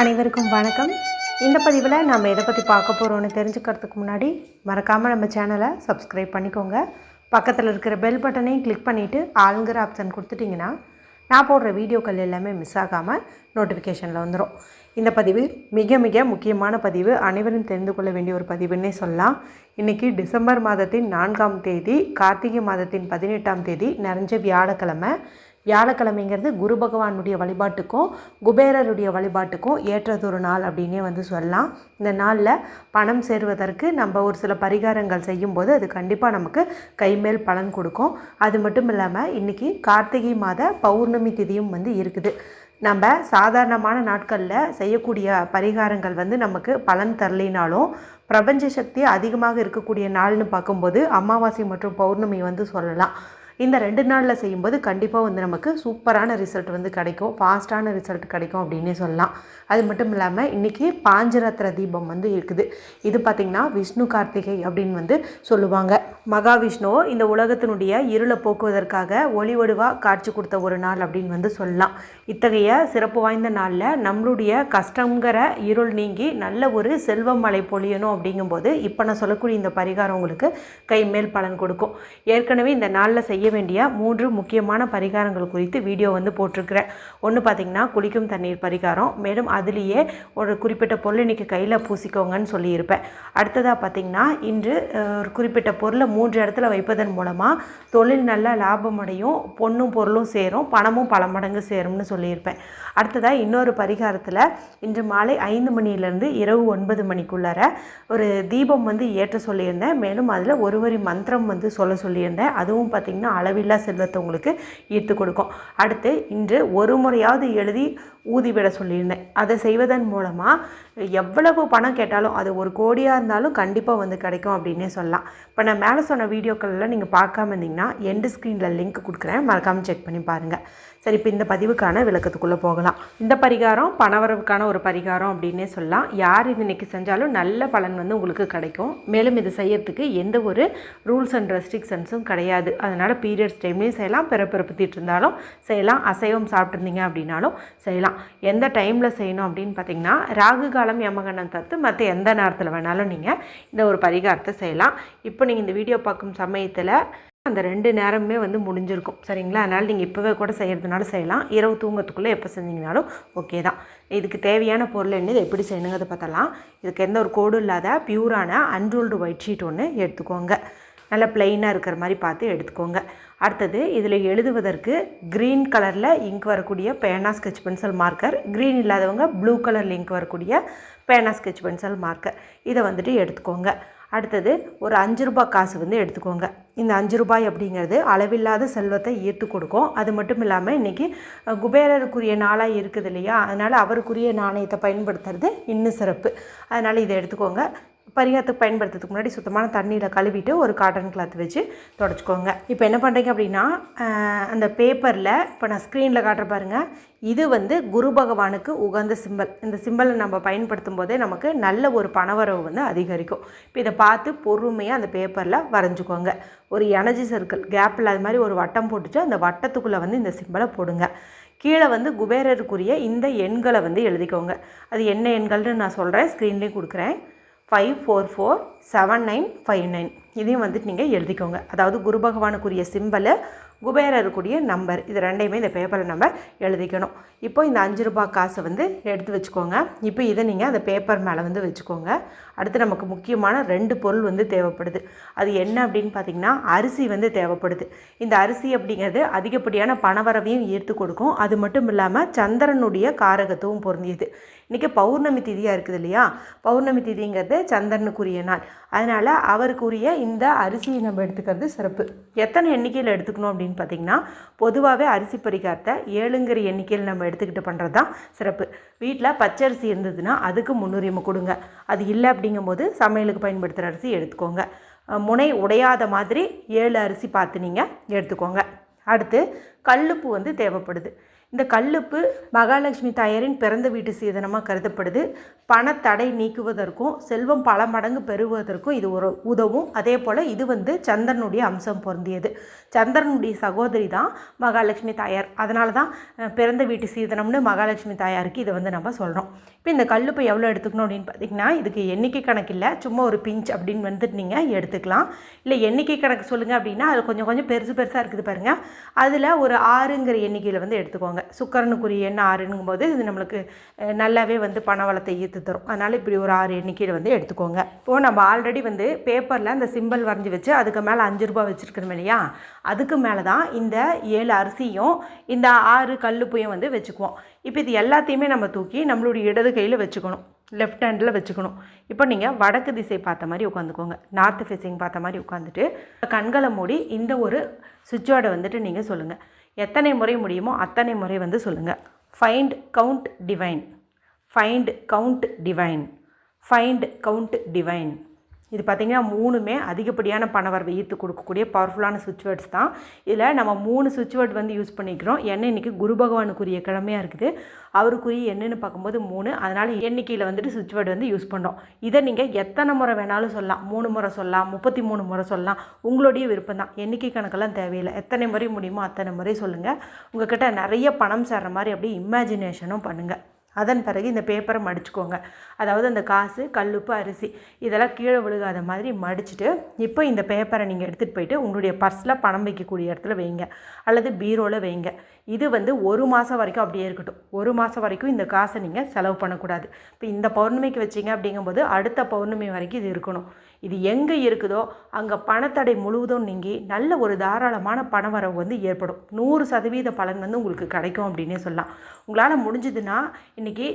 அனைவருக்கும் வணக்கம். இந்த பதிவில் நம்ம எதை பற்றி பார்க்க போகிறோன்னு தெரிஞ்சுக்கிறதுக்கு முன்னாடி மறக்காமல் நம்ம சேனலை சப்ஸ்கிரைப் பண்ணிக்கோங்க. பக்கத்தில் இருக்கிற பெல் பட்டனையும் கிளிக் பண்ணிவிட்டு ஆளுங்கிற ஆப்ஷன் கொடுத்துட்டிங்கன்னா நான் போடுற வீடியோக்கள் எல்லாமே மிஸ் ஆகாமல் நோட்டிஃபிகேஷனில் வந்துடும் இந்த பதிவு மிக மிக முக்கியமான பதிவு அனைவரும் தெரிந்து கொள்ள வேண்டிய ஒரு பதிவுன்னே சொல்லலாம். இன்றைக்கி டிசம்பர் மாதத்தின் நான்காம் தேதி கார்த்திகை மாதத்தின் பதினெட்டாம் தேதி நிறைஞ்ச வியாழக்கிழமை. வியாழக்கிழமைங்கிறது குரு பகவானுடைய வழிபாட்டுக்கும் குபேரருடைய வழிபாட்டுக்கும் ஏற்றதொரு நாள் அப்படின்னே வந்து சொல்லலாம். இந்த நாளில் பணம் சேருவதற்கு நம்ம ஒரு சில பரிகாரங்கள் செய்யும்போது அது கண்டிப்பாக நமக்கு கைமேல் பலன் கொடுக்கும். அது மட்டும் இல்லாமல் இன்றைக்கி கார்த்திகை மாத பௌர்ணமி திதியும் வந்து இருக்குது. நம்ம சாதாரணமான நாட்களில் செய்யக்கூடிய பரிகாரங்கள் வந்து நமக்கு பலன் தரலினாலும் பிரபஞ்ச சக்தி அதிகமாக இருக்கக்கூடிய நாள்னு பார்க்கும்போது அமாவாசை மற்றும் பௌர்ணமி வந்து சொல்லலாம். இந்த ரெண்டு நாளில் செய்யும்போது கண்டிப்பாக வந்து நமக்கு சூப்பரான ரிசல்ட் வந்து கிடைக்கும். ஃபாஸ்ட்டான ரிசல்ட் கிடைக்கும் அப்படின்னே சொல்லலாம். அது மட்டும் இல்லாமல் இன்றைக்கி பாஞ்சரத்ர தீபம் வந்து இருக்குது. இது பார்த்திங்கன்னா விஷ்ணு கார்த்திகை அப்படின்னு வந்து சொல்லுவாங்க. மகாவிஷ்ணு இந்த உலகத்தினுடைய இருளை போக்குவதற்காக ஒளி வடிவாக காட்சி கொடுத்த ஒரு நாள் அப்படின்னு வந்து சொல்லலாம். இத்தகைய சிறப்பு வாய்ந்த நாளில் நம்மளுடைய கஷ்டங்கிற இருள் நீங்கி நல்ல ஒரு செல்வம் மழை பொழியணும் அப்படிங்கும்போது இப்போ நான் சொல்லக்கூடிய இந்த பரிகாரம் உங்களுக்கு கைமேல் பலன் கொடுக்கும். ஏற்கனவே இந்த நாளில் செய்ய செய்ய வேண்டிய மூன்று முக்கியமான பரிகாரங்கள் குறித்து வீடியோ வந்து போட்டிருக்கிறேன். ஒன்று பார்த்திங்கன்னா குளிக்கும் தண்ணீர் பரிகாரம். மேலும் அதுலேயே ஒரு குறிப்பிட்ட பொருள் இன்றைக்கி கையில் பூசிக்கோங்கன்னு சொல்லியிருப்பேன். அடுத்ததாக பார்த்திங்கன்னா இன்று ஒரு குறிப்பிட்ட பொருளை மூன்று இடத்துல வைப்பதன் மூலமாக தொழில் நல்லா லாபம் அடையும் பொண்ணும் பொருளும் சேரும் பணமும் பல மடங்கு சேரும்னு சொல்லியிருப்பேன். அடுத்ததாக இன்னொரு பரிகாரத்தில் இன்று மாலை ஐந்து மணியிலேருந்து இரவு ஒன்பது மணிக்குள்ளார ஒரு தீபம் வந்து ஏற்ற சொல்லியிருந்தேன். மேலும் அதில் ஒரு வரி மந்திரம் வந்து சொல்ல சொல்லியிருந்தேன். அதுவும் பார்த்திங்கன்னா அளவில்லா செல்வத்தை உங்களுக்கு ஈர்த்து கொடுக்கும். அடுத்து இன்று ஒரு முறையாவது எழுதி ஊதிவிட சொல்லியிருந்தேன். அதை செய்வதன் மூலமாக எவ்வளவு பணம் கேட்டாலும் அது ஒரு கோடியாக இருந்தாலும் கண்டிப்பாக வந்து கிடைக்கும் அப்படின்னே சொல்லலாம். இப்போ நான் மேலே சொன்ன வீடியோக்கள்லாம் நீங்கள் பார்க்காம இருந்தீங்கன்னா எண்டு ஸ்க்ரீனில் லிங்க் கொடுக்குறேன். மறக்காமல் செக் பண்ணி பாருங்கள் சரி இப்போ இந்த பதிவுக்கான விளக்கத்துக்குள்ளே போகலாம். இந்த பரிகாரம் பணவரவுக்கான ஒரு பரிகாரம் அப்படின்னே சொல்லலாம். யார் இது இன்னைக்கு செஞ்சாலும் நல்ல பலன் வந்து உங்களுக்கு கிடைக்கும். மேலும் இது செய்யறதுக்கு எந்த ஒரு ரூல்ஸ் அண்ட் ரெஸ்ட்ரிக்ஷன்ஸும் கிடையாது. அதனால் பீரியட்ஸ் டைம்லேயும் செய்யலாம் பிறப்பிறப்புத்திட்டு இருந்தாலும் செய்யலாம். அசைவம் சாப்பிட்ருந்தீங்க அப்படின்னாலும் செய்யலாம். எந்த டைமில் செய்யணும் அப்படின்னு பார்த்தீங்கன்னா ராகு காலம் யமகண்டம் தத்து மற்ற எந்த நேரத்தில் வேணாலும் நீங்கள் இந்த ஒரு பரிகாரத்தை செய்யலாம். இப்போ நீங்கள் இந்த வீடியோ பார்க்கும் சமயத்தில் அந்த ரெண்டு நேரமுமே வந்து முடிஞ்சிருக்கும். சரிங்களா? அதனால் நீங்கள் இப்போவே கூட செய்கிறதுனால செய்யலாம். இரவு தூங்கத்துக்குள்ளே எப்போ செஞ்சீங்கனாலும் ஓகே தான். இதுக்கு தேவையான பொருள் என்ன? இதை எப்படி செய்யணுங்கிறத பார்த்தலாம் இதுக்கு எந்த ஒரு கோடும் இல்லாத பியூரான அன்ரோல்டு ஒயிட் ஷீட் ஒன்று எடுத்துக்கோங்க. நல்லா பிளெயினாக இருக்கிற மாதிரி பார்த்து எடுத்துக்கோங்க. அடுத்தது இதில் எழுதுவதற்கு க்ரீன் கலரில் இங்க் வரக்கூடிய பேனா ஸ்கெச் பென்சில் மார்க்கர் க்ரீன் இல்லாதவங்க ப்ளூ கலரில் இங்க் வரக்கூடிய பேனா ஸ்கெச் பென்சில் மார்க்கர் இதை வந்துட்டு எடுத்துக்கோங்க. அடுத்தது ஒரு அஞ்சு ரூபாய் காசு வந்து எடுத்துக்கோங்க. இந்த அஞ்சு ரூபாய் அப்படிங்கிறது அளவில்லாத செல்வத்தை ஈர்த்து கொடுக்கும். அது மட்டும் இல்லாமல் இன்றைக்கி குபேரருக்குரிய நாளாக இருக்குது இல்லையா? அதனால் அவருக்குரிய நாணயத்தை பயன்படுத்துறது இன்னும் சிறப்பு. அதனால் இதை எடுத்துக்கோங்க. பரிகாரத்துக்கு பயன்படுத்துறதுக்கு முன்னாடி சுத்தமான தண்ணியில் கழுவிட்டு ஒரு காட்டன் கிளாத் வச்சு தொடச்சிக்கோங்க. இப்போ என்ன பண்ணுறீங்க அப்படின்னா அந்த பேப்பரில் இப்போ நான் ஸ்க்ரீனில் காட்டுற பாருங்க. இது வந்து குரு பகவானுக்கு உகந்த சிம்பல் இந்த சிம்பலை நம்ம பயன்படுத்தும் போதே நமக்கு நல்ல ஒரு பணவரவு வந்து அதிகரிக்கும். இப்போ இதை பார்த்து பொறுமையாக அந்த பேப்பரில் வரைஞ்சிக்கோங்க. ஒரு எனர்ஜி சர்க்கிள் கேப் இல்லாத மாதிரி ஒரு வட்டம் போட்டுச்சு அந்த வட்டத்துக்குள்ளே வந்து இந்த சிம்பலை போடுங்க. கீழே வந்து குபேரருக்குரிய இந்த எண்களை வந்து எழுதிக்கோங்க. அது என்ன எண்கள்னு நான் சொல்கிறேன் ஸ்க்ரீன்லேயும் கொடுக்குறேன். Five four four seven nine five nine இதையும் வந்துட்டு நீங்கள் எழுதிக்கோங்க. அதாவது குரு பகவானுக்குரிய சிம்பலு குபேரருக்குரிய நம்பர் இது ரெண்டையுமே இந்த பேப்பரில் நம்ம எழுதிக்கணும். இப்போ இந்த அஞ்சு ரூபாய் காசை வந்து எடுத்து வச்சுக்கோங்க. இப்போ இதை நீங்கள் அந்த பேப்பர் மேலே வந்து வச்சுக்கோங்க. அடுத்து நமக்கு முக்கியமான ரெண்டு பொருள் வந்து தேவைப்படுது. அது என்ன அப்படின்னு பார்த்தீங்கன்னா அரிசி வந்து தேவைப்படுது. இந்த அரிசி அப்படிங்கிறது அதிகப்படியான பணவரவையும் ஈர்த்து கொடுக்கும். அது மட்டும் இல்லாமல் சந்திரனுடைய காரகத்துவம் பொருந்தியது. இன்றைக்கி பௌர்ணமி திதியாக இருக்குது இல்லையா? பௌர்ணமி திதிங்கிறது சந்திரனுக்குரிய நாள். அதனால் அவருக்குரிய இந்த அரிசியை நம்ம எடுத்துக்கிறது சிறப்பு. எத்தனை எண்ணிக்கையில் எடுத்துக்கணும் அப்படின்னு பார்த்தீங்கன்னா பொதுவாகவே அரிசி பரிகாரத்தை ஏழுங்கிற எண்ணிக்கையில் நம்ம எடுத்துக்கிட்டு பண்ணுறது தான் சிறப்பு. வீட்டில் பச்சரிசி இருந்ததுன்னா அதுக்கு முன்னுரிமை கொடுங்க. அது இல்லை அப்படிங்கும்போது சமையலுக்கு பயன்படுத்துகிற அரிசி எடுத்துக்கோங்க. முனை உடையாத மாதிரி ஏழு அரிசி பார்த்து நீங்கள் எடுத்துக்கோங்க. அடுத்து கல்லுப்பு வந்து தேவைப்படுது. இந்த கல்லுப்பு மகாலட்சுமி தாயாரின் பிறந்த வீட்டு சீதனமாக கருதப்படுது. பணத்தடை நீக்குவதற்கும் செல்வம் பல மடங்கு பெறுவதற்கும் இது ஒரு உதவும். அதே போல் இது வந்து சந்திரனுடைய அம்சம் பொருந்தியது. சந்திரனுடைய சகோதரி தான் மகாலட்சுமி தாயார். அதனால தான் பிறந்த வீட்டு சீதனம்னு மகாலட்சுமி தாயாருக்கு இதை வந்து நம்ம சொல்கிறோம் இப்போ இந்த கல்லுப்பை எவ்வளோ எடுத்துக்கணும் அப்படின்னு பார்த்தீங்கன்னா இதுக்கு எண்ணிக்கை கணக்கு இல்லை. சும்மா ஒரு பிஞ்ச் அப்படின்னு வந்துட்டு நீங்கள் எடுத்துக்கலாம். இல்லை எண்ணிக்கை கணக்கு சொல்லுங்கள் அப்படின்னா அது கொஞ்சம் கொஞ்சம் பெருசு பெருசாக இருக்குது பாருங்கள் அதில் ஒரு ஆறுங்கிற எண்ணிக்கையில் வந்து எடுத்துக்கோங்க. சுக்கரனுக்குரிய எண்ணெய் ஆறுங்கும் போது இது நம்மளுக்கு நல்லாவே வந்து பண வளத்தை ஈர்த்து தரும். அதனால் இப்படி ஒரு ஆறு எண்ணிக்கையில் வந்து எடுத்துக்கோங்க. இப்போது நம்ம ஆல்ரெடி வந்து பேப்பரில் அந்த சிம்பிள் வரைஞ்சி வச்சு அதுக்கு மேலே அஞ்சு ரூபா வச்சுருக்கணும் இல்லையா? அதுக்கு மேலே தான் இந்த ஏழு அரிசியும் இந்த ஆறு கல்லுப்பையும் வந்து வச்சுக்குவோம். இப்போ இது எல்லாத்தையுமே நம்ம தூக்கி நம்மளுடைய இடது கையில் வச்சுக்கணும். லெஃப்ட் ஹேண்டில் வச்சுக்கணும். இப்போ நீங்கள் வடக்கு திசை பார்த்த மாதிரி உட்காந்துக்கோங்க. நார்த் ஃபேஸிங் பார்த்த மாதிரி உட்காந்துட்டு கண்களை மூடி இந்த ஒரு சுவிட்ச் வந்துட்டு நீங்கள் சொல்லுங்கள் எத்தனை முறை முடியுமோ அத்தனை முறை வந்து சொல்லுங்கள் find count divine find count divine find count divine இது பார்த்திங்கன்னா மூணுமே அதிகப்படியான பணவரவை ஈர்த்து கொடுக்கக்கூடிய பவர்ஃபுல்லான சுவிட்ச் வேர்ட்ஸ் தான். இதில் நம்ம மூணு சுவிட்ச் வேர்ட் வந்து யூஸ் பண்ணிக்கிறோம். என்ன இன்றைக்கி குரு பகவானுக்குரிய கிழமையாக இருக்குது. அவருக்குரிய என்னென்னு பார்க்கும்போது மூணு. அதனால் எண்ணிக்கையில் வந்துட்டு சுவிட்ச் வேர்டு வந்து யூஸ் பண்ணுறோம் இதை நீங்கள் எத்தனை முறை வேணாலும் சொல்லலாம். மூணு முறை சொல்லலாம். முப்பத்தி மூணு முறை சொல்லலாம். உங்களுடைய விருப்பம் தான். எண்ணிக்கை கணக்கெல்லாம் தேவையில்லை. எத்தனை முறை முடியுமோ அத்தனை முறை சொல்லுங்கள் உங்கள்கிட்ட நிறைய பணம் சேர்ற மாதிரி அப்படியே இமேஜினேஷனும் பண்ணுங்கள் அதன் பிறகு இந்த பேப்பரை மடிச்சுக்கோங்க. அதாவது அந்த காசு கல்லுப்பு அரிசி இதெல்லாம் கீழே விழுகாத மாதிரி மடிச்சுட்டு இப்போ இந்த பேப்பரை நீங்கள் எடுத்துகிட்டு போயிட்டு உங்களுடைய பர்ஸில் பணம் வைக்கக்கூடிய இடத்துல வைங்க. அல்லது பீரோவில் வைங்க. இது வந்து ஒரு மாதம் வரைக்கும் அப்படியே இருக்கட்டும். ஒரு மாதம் வரைக்கும் இந்த காசை நீங்கள் செலவு பண்ணக்கூடாது. இப்போ இந்த பௌர்ணமிக்கு வச்சிங்க அப்படிங்கும்போது அடுத்த பௌர்ணமி வரைக்கும் இது இருக்கணும். இது எங்கே இருக்குதோ அங்கே பணத்தடை முழுவதும் நீங்கி நல்ல ஒரு தாராளமான பண வரவு வந்து ஏற்படும். நூறு சதவீத பலன் வந்து உங்களுக்கு கிடைக்கும் அப்படின்னே சொல்லலாம். உங்களால் முடிஞ்சதுன்னா இன்றைக்கி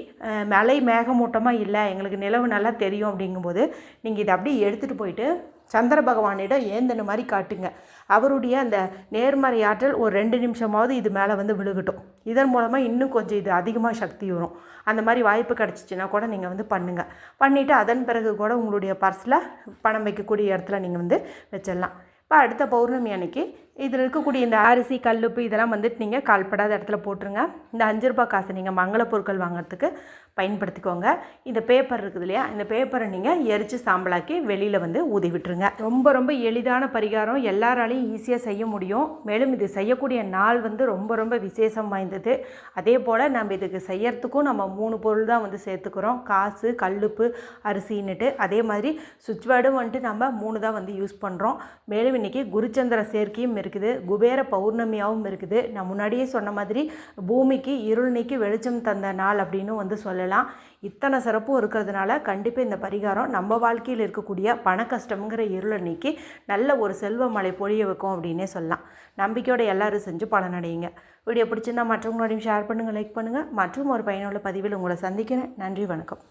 மலை மேகமூட்டமாக இல்லை எங்களுக்கு நிலவு நல்லா தெரியும் அப்படிங்கும்போது நீங்கள் இதை அப்படியே எடுத்துகிட்டு போயிட்டு சந்திர பகவானிடம் ஏந்தின மாதிரி காட்டுங்க? அவருடைய அந்த நேர்மறை ஆற்றல் ஒரு ரெண்டு நிமிஷமாவது இது மேலே வந்து விழுகட்டும். இதன் மூலமாக இன்னும் கொஞ்சம் இது அதிகமாக சக்தி வரும். அந்த மாதிரி வாய்ப்பு கிடச்சிச்சின்னா கூட நீங்கள் வந்து பண்ணுங்கள் பண்ணிவிட்டு அதன் பிறகு கூட உங்களுடைய பர்ஸில் பணம் வைக்கக்கூடிய இடத்துல நீங்கள் வந்து வச்சிடலாம். இப்போ அடுத்த பௌர்ணமி அன்னைக்கு இதில் இருக்கக்கூடிய இந்த அரிசி கல்லுப்பு இதெல்லாம் வந்துட்டு நீங்கள் கால்படாத இடத்துல போட்டுருங்க. இந்த அஞ்சு ரூபாய் காசை நீங்கள் மங்கள பொருட்கள் வாங்குறதுக்கு பயன்படுத்திக்கோங்க. இந்த பேப்பர் இருக்குது இல்லையா? இந்த பேப்பரை நீங்கள் எரித்து சாம்பலாக்கி வெளியில் வந்து ஊதி விட்டுருங்க. ரொம்ப ரொம்ப எளிதான பரிகாரம். எல்லாராலையும் ஈஸியாக செய்ய முடியும். மேலும் இது செய்யக்கூடிய நாள் வந்து ரொம்ப ரொம்ப விசேஷம் வாய்ந்தது. அதே போல் நம்ம இதுக்கு செய்யறதுக்கும் நம்ம மூணு பொருள் தான் வந்து சேர்த்துக்கிறோம். காசு கல்லுப்பு அரிசின்னுட்டு. அதே மாதிரி சுவிட்ச் வேர்டும் வந்துட்டு நம்ம மூணு தான் வந்து யூஸ் பண்ணுறோம் மேலும் இன்றைக்கி குருச்சந்திர சேர்க்கையும் இருக்குது இருக்குது. குபேர பௌர்ணமியாகவும் இருக்குது. நான் முன்னாடியே சொன்ன மாதிரி பூமிக்கு இருள் நீக்கி வெளிச்சம் தந்த நாள் அப்படின்னு வந்து சொல்லலாம். இத்தனை சிறப்பும் இருக்கிறதுனால கண்டிப்பாக இந்த பரிகாரம் நம்ம வாழ்க்கையில் இருக்கக்கூடிய பண கஷ்டம்ங்கிற இருளை நீக்கி நல்ல ஒரு செல்வ மலை பொழிய வைக்கும் அப்படின்னே சொல்லலாம். நம்பிக்கையோட எல்லாரும் செஞ்சு பலனடையுங்க வீடியோ பிடிச்சிருந்தால் மற்றவங்களோடையும் ஷேர் பண்ணுங்கள் லைக் பண்ணுங்கள் மற்றும் ஒரு பயனுள்ள பதிவில் உங்களை சந்திக்கிறேன். நன்றி வணக்கம்.